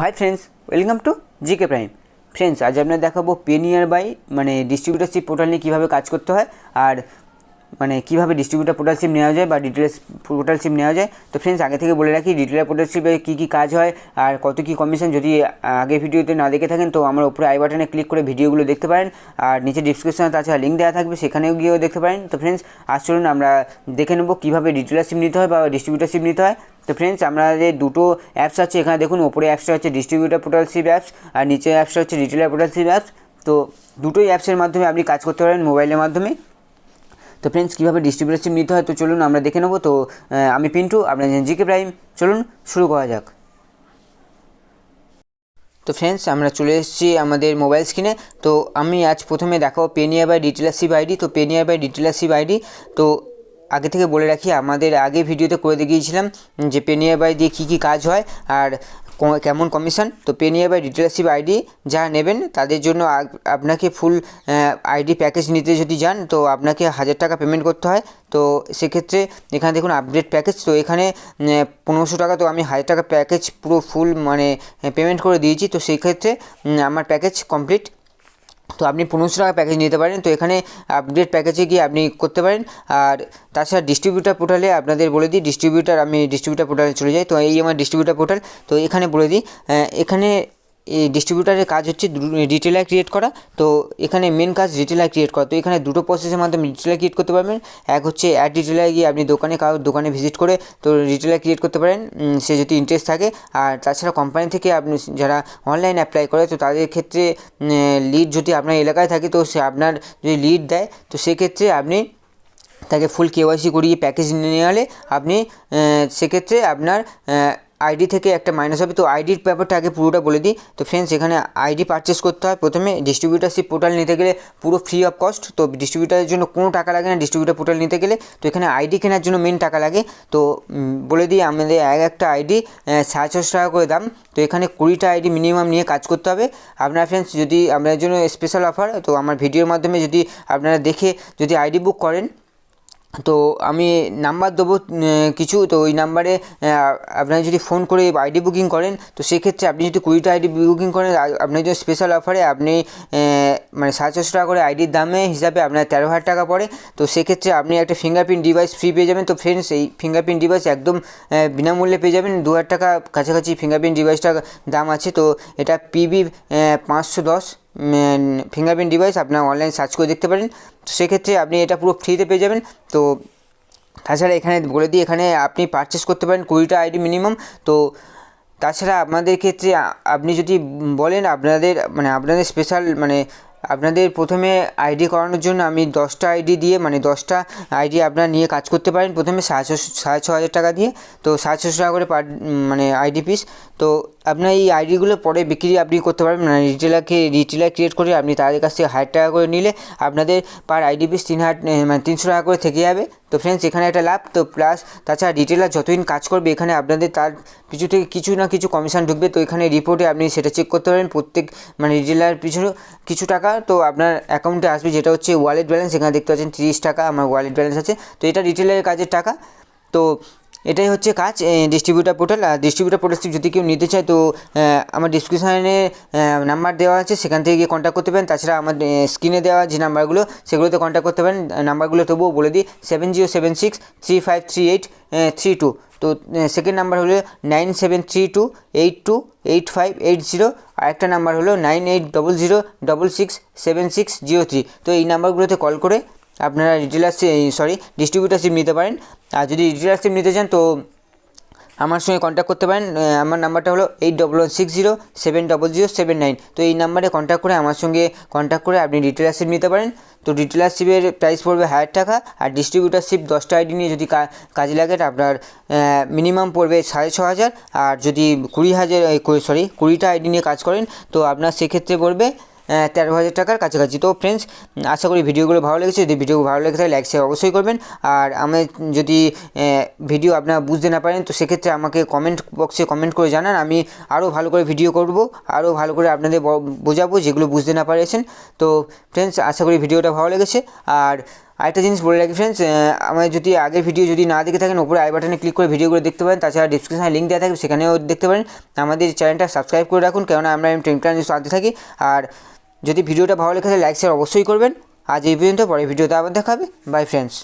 Hi friends welcome to GK Prime friends আজ আপনার দেখাবো পেনিয়ার বাই মানে ডিস্ট্রিবিউটারশিপ পোর্টাল নিয়ে কীভাবে কাজ করতে হয়। আর মানে কীভাবে ডিস্ট্রিবিউটার পোর্টালশিপ নেওয়া যায় বা ডিটেলস পোর্টালশিপ নেওয়া যায়, তো ফ্রেন্ডস আগে থেকে বলে রাখি ডিটেলার পোর্টালশিপে কী কী কাজ হয় আর কত কী কমিশন যদি আগে ভিডিওতে না দেখে থাকেন, তো আমার উপরে আই বাটনে ক্লিক করে ভিডিওগুলো দেখতে পারেন। আর নিচে ডিসক্রিপশনে তাছাড়া লিঙ্ক দেওয়া থাকবে, সেখানেও গিয়েও দেখতে পারেন। তো ফ্রেন্ডস আজ চলুন আমরা দেখে নেব কীভাবে ডিটেলারশিপ নিতে হয় বা ডিস্ট্রিবিউটারশিপ নিতে হয়। তো ফ্রেন্ডস আমাদের দুটো অ্যাপস আছে, এখানে দেখুন, ওপরে অ্যাপসটা হচ্ছে ডিস্ট্রিবিউটার পোর্টালশিপ অ্যাপস আর নিচে অ্যাপসটা হচ্ছে রিটেলার পোর্টালশিপ অ্যাপস তো দুটোই অ্যাপসের মাধ্যমে আপনি কাজ করতে পারেন মোবাইলের মাধ্যমে। তো ফ্রেন্ডস কীভাবে ডিস্ট্রিবিউটারশিপ নিতে হয়? তো চলুন আমরা দেখে নেব। তো আমি পিন্টু, আপনার জিকে প্রাইম চলুন, শুরু করা যাক। তো ফ্রেন্ডস আমরা চলে এসেছি আমাদের মোবাইল স্ক্রিনে তো আমি আজ প্রথমে দেখাবো পেনিয়ার বাই ডিটেলারশিপ আইডি তো পেনিয়ার বাই ডিটেলারশিপ আইডি তো আগে থেকে বলে রাখি, আমাদের আগে ভিডিওতে করে দেখিয়েছিলাম যে পেনিয়ার বাই দিয়ে কী কী কাজ হয় আর কেমন কমিশন তো পেনিয়ার বাই ডিটেলারশিপ আইডি যারা নেবেন, তাদের জন্য আপনাকে ফুল আইডি প্যাকেজ নিতে যদি যান, তো আপনাকে হাজার টাকা পেমেন্ট করতে হয়। তো সেক্ষেত্রে এখানে দেখুন আপডেট প্যাকেজ তো এখানে পনেরোশো টাকা তো আমি হাজার টাকা প্যাকেজ পুরো ফুল মানে পেমেন্ট করে দিয়েছি। তো সেই ক্ষেত্রে আমার প্যাকেজ কমপ্লিট তো আপনি পনেরোশো টাকা প্যাকেজ নিতে পারেন। তো এখানে আপডেট প্যাকেজে গিয়ে আপনি করতে পারেন। আর তাছাড়া ডিস্ট্রিবিউটার পোর্টালে আপনাদের বলে দিই ডিস্ট্রিবিউটার আমি ডিস্ট্রিবিউটার পোর্টালে চলে যাই। তো এই আমার ডিস্ট্রিবিউটার পোর্টাল তো এখানে বলে দিই এখানে এই ডিস্ট্রিবিউটারের কাজ হচ্ছে রিটেলার ক্রিয়েট করা। তো এখানে মেন কাজ রিটেলার ক্রিয়েট করা। তো এখানে দুটো প্রসেসের মাধ্যমে রিটেলার ক্রিয়েট করতে পারবেন। এক হচ্ছে অ্যাড রিটেলার গিয়ে আপনি দোকানে কারোর দোকানে ভিজিট করে তো রিটেলার ক্রিয়েট করতে পারেন। সে যদি ইন্টারেস্ট থাকে। আর তাছাড়া কোম্পানি থেকে আপনি যারা অনলাইন অ্যাপ্লাই করে, তো তাদের ক্ষেত্রে লিড যদি আপনার এলাকায় থাকে, তো সে আপনার যদি লিড দেয়, তো সেক্ষেত্রে আপনি তাকে ফুল কেওয়াইসি করিয়ে প্যাকেজ নিয়ে এলে আপনি সেক্ষেত্রে আপনার আইডি থেকে একটা মাইনাস হবে। তো আইডির ব্যাপারটা আগে পুরোটা বলে দিই। তো ফ্রেন্ডস এখানে আইডি পারচেস করতে হয়। প্রথমে ডিস্ট্রিবিউটারশিপ পোর্টাল নিতে গেলে পুরো ফ্রি অফ কস্ট তো ডিস্ট্রিবিউটারের জন্য কোনো টাকা লাগে না ডিস্ট্রিবিউটার পোর্টাল নিতে গেলে। তো এখানে আইডি কেনার জন্য মেন টাকা লাগে। তো বলে দিই, আমাদের এক একটা আইডি সাড়ে ছশো টাকা করে দাম। তো এখানে কুড়িটা আইডি মিনিমাম নিয়ে কাজ করতে হবে। আপনার ফ্রেন্ডস যদি আপনার জন্য স্পেশাল অফার তো আমার ভিডিওর মাধ্যমে যদি আপনারা দেখে যদি আইডি বুক করেন তো আমি নাম্বার দেবো কিছু, তো ওই নাম্বারে আপনারা যদি ফোন করে আইডি বুকিং করেন, তো সেক্ষেত্রে আপনি যদি কুড়িটা আইডি বুকিং করেন আপনার জন্য স্পেশাল অফারে আপনি মানে সাড়ে ছশো টাকা করে আইডির দামে হিসাবে আপনার তেরো হাজার টাকা পড়ে, তো সেক্ষেত্রে আপনি একটা ফিঙ্গারপ্রিন্ট ডিভাইস ফ্রি পেয়ে যাবেন। তো ফ্রেন্ডস এই ফিঙ্গারপ্রিন্ট ডিভাইস একদম বিনামূল্যে পেয়ে যাবেন। দু হাজার টাকা কাছাকাছি ফিঙ্গারপ্রিন্ট ডিভাইসটার দাম আছে, তো এটা পিবি পাঁচশো দশ। ফিঙ্গারপ্রিন্ট ডিভাইস আপনার অনলাইন সার্চ করে দেখতে পারেন। তো সেক্ষেত্রে আপনি এটা পুরো ফ্রিতে পেয়ে যাবেন। তো তাছাড়া এখানে বলে দিই, এখানে আপনি পারচেস করতে পারেন কুড়িটা আইডি মিনিমাম তো তাছাড়া আপনাদের ক্ষেত্রে আপনি যদি বলেন আপনাদের মানে আপনাদের স্পেশাল মানে আপনাদের প্রথমে আইডি করানোর জন্য আমি দশটা আইডি দিয়ে মানে দশটা আইডি আপনারা নিয়ে কাজ করতে পারেন। প্রথমে সাড়ে ছশো সাড়ে ছ হাজার টাকা দিয়ে। তো সাড়ে ছশো টাকা করে পার মানে আইডি পিস তো আপনার এই আইডিগুলো পরে বিক্রি আপনি করতে পারবেন। মানে রিটেলারকে রিটেলার ক্রিয়েট করে আপনি তাদের কাছ থেকে হাজার টাকা করে নিলে আপনাদের পার আইডি পিস তিন হাজার মানে তিনশো টাকা করে থেকে যাবে। তো ফ্রেন্ডস এখানে একটা লাভ। তো প্লাস তাছাড়া রিটেলার যতদিন কাজ করবে, এখানে আপনাদের তার কিছু থেকে কিছু না কিছু কমিশন ঢুকবে। তো এখানে রিপোর্টে আপনি সেটা চেক করতে পারেন প্রত্যেক মানে রিটেলার পিছু কিছু টাকা তো আপনার অ্যাকাউন্টে আসবে যেটা হচ্ছে ওয়ালেট ব্যালেন্স এখানে দেখতে পাচ্ছেন তিরিশ টাকা, আমার ওয়ালেট ব্যালেন্স আছে। তো এটা রিটেলের কাজের টাকা। তো এটাই হচ্ছে কাজ ডিস্ট্রিবিউটার পোর্টাল আর ডিস্ট্রিবিউটার পোর্টাল যদি কেউ নিতে চায় তো আমার ডিসক্রিপশানে নাম্বার দেওয়া আছে, সেখান থেকে গিয়ে কন্ট্যাক্ট করতে পারেন। তাছাড়া আমার স্ক্রিনে দেওয়া যে নাম্বারগুলো সেগুলোতে কন্ট্যাক্ট করতে পারেন। নাম্বারগুলো তবুও বলে দিই seven zero seven six three five three eight three two তো সেকেন্ড নাম্বার হলো nine seven three two eight two eight five eight zero আর একটা নাম্বার হলো nine eight double zero double six seven six zero three তো এই নাম্বারগুলোতে call করে আপনারা রিটেলারশিপ sorry distributorship নিতে পারেন। আর যদি রিটেলারশিপ নিতে চান, তো আমার সঙ্গে কন্ট্যাক্ট করতে পারেন। আমার নাম্বারটা হলো eight double one six zero seven double zero seven nine তো এই নাম্বারে কন্ট্যাক্ট করে আমার সঙ্গে কন্ট্যাক্ট করে আপনি রিটেলারশিপ নিতে পারেন। তো রিটেলারশিপের প্রাইস পড়বে হাজার টাকা, আর ডিস্ট্রিবিউটারশিপ দশটা আইডি নিয়ে যদি কাজে লাগে আপনার মিনিমাম পড়বে সাড়ে ছ হাজার। আর যদি কুড়ি হাজার সরি কুড়িটা আইডি নিয়ে কাজ করেন, তো আপনার সেক্ষেত্রে পড়বে তেরো হাজার টাকার কাছাকাছি। তো ফ্রেন্ডস আশা করি ভিডিওগুলো ভালো লেগেছে। যদি ভিডিও ভালো লেগে থাকে লাইক শেয়ার অবশ্যই করবেন। আর আমি যদি ভিডিও আপনারা বুঝতে না পারেন, তো সেক্ষেত্রে আমাকে কমেন্ট বক্সে কমেন্ট করে জানান। আমি আরও ভালো করে ভিডিও করব আরও ভালো করে আপনাদের বোঝাবো যেগুলো বুঝতে না পারেছেন। তো ফ্রেন্ডস আশা করি ভিডিওটা ভালো লেগেছে। আর আরেকটা জিনিস বলে রাখি ফ্রেন্ডস আমার যদি আগের ভিডিও যদি না দেখে থাকেন, উপরে আই বাটনে ক্লিক করে ভিডিওগুলো দেখতে পারেন। তাছাড়া ডিসক্রিপশানে লিঙ্ক দেওয়া থাকবে, সেখানেও দেখতে পারেন। আমাদের চ্যানেলটা সাবস্ক্রাইব করে রাখুন, কেননা আমরা টেন ক্লাস আনতে থাকি। আর যদি ভিডিওটা ভালো লেগে থাকে লাইক শেয়ার অবশ্যই করবেন। আজ এই পর্যন্ত পরে ভিডিওতে আবার দেখাবে বাই ফ্রেন্ডস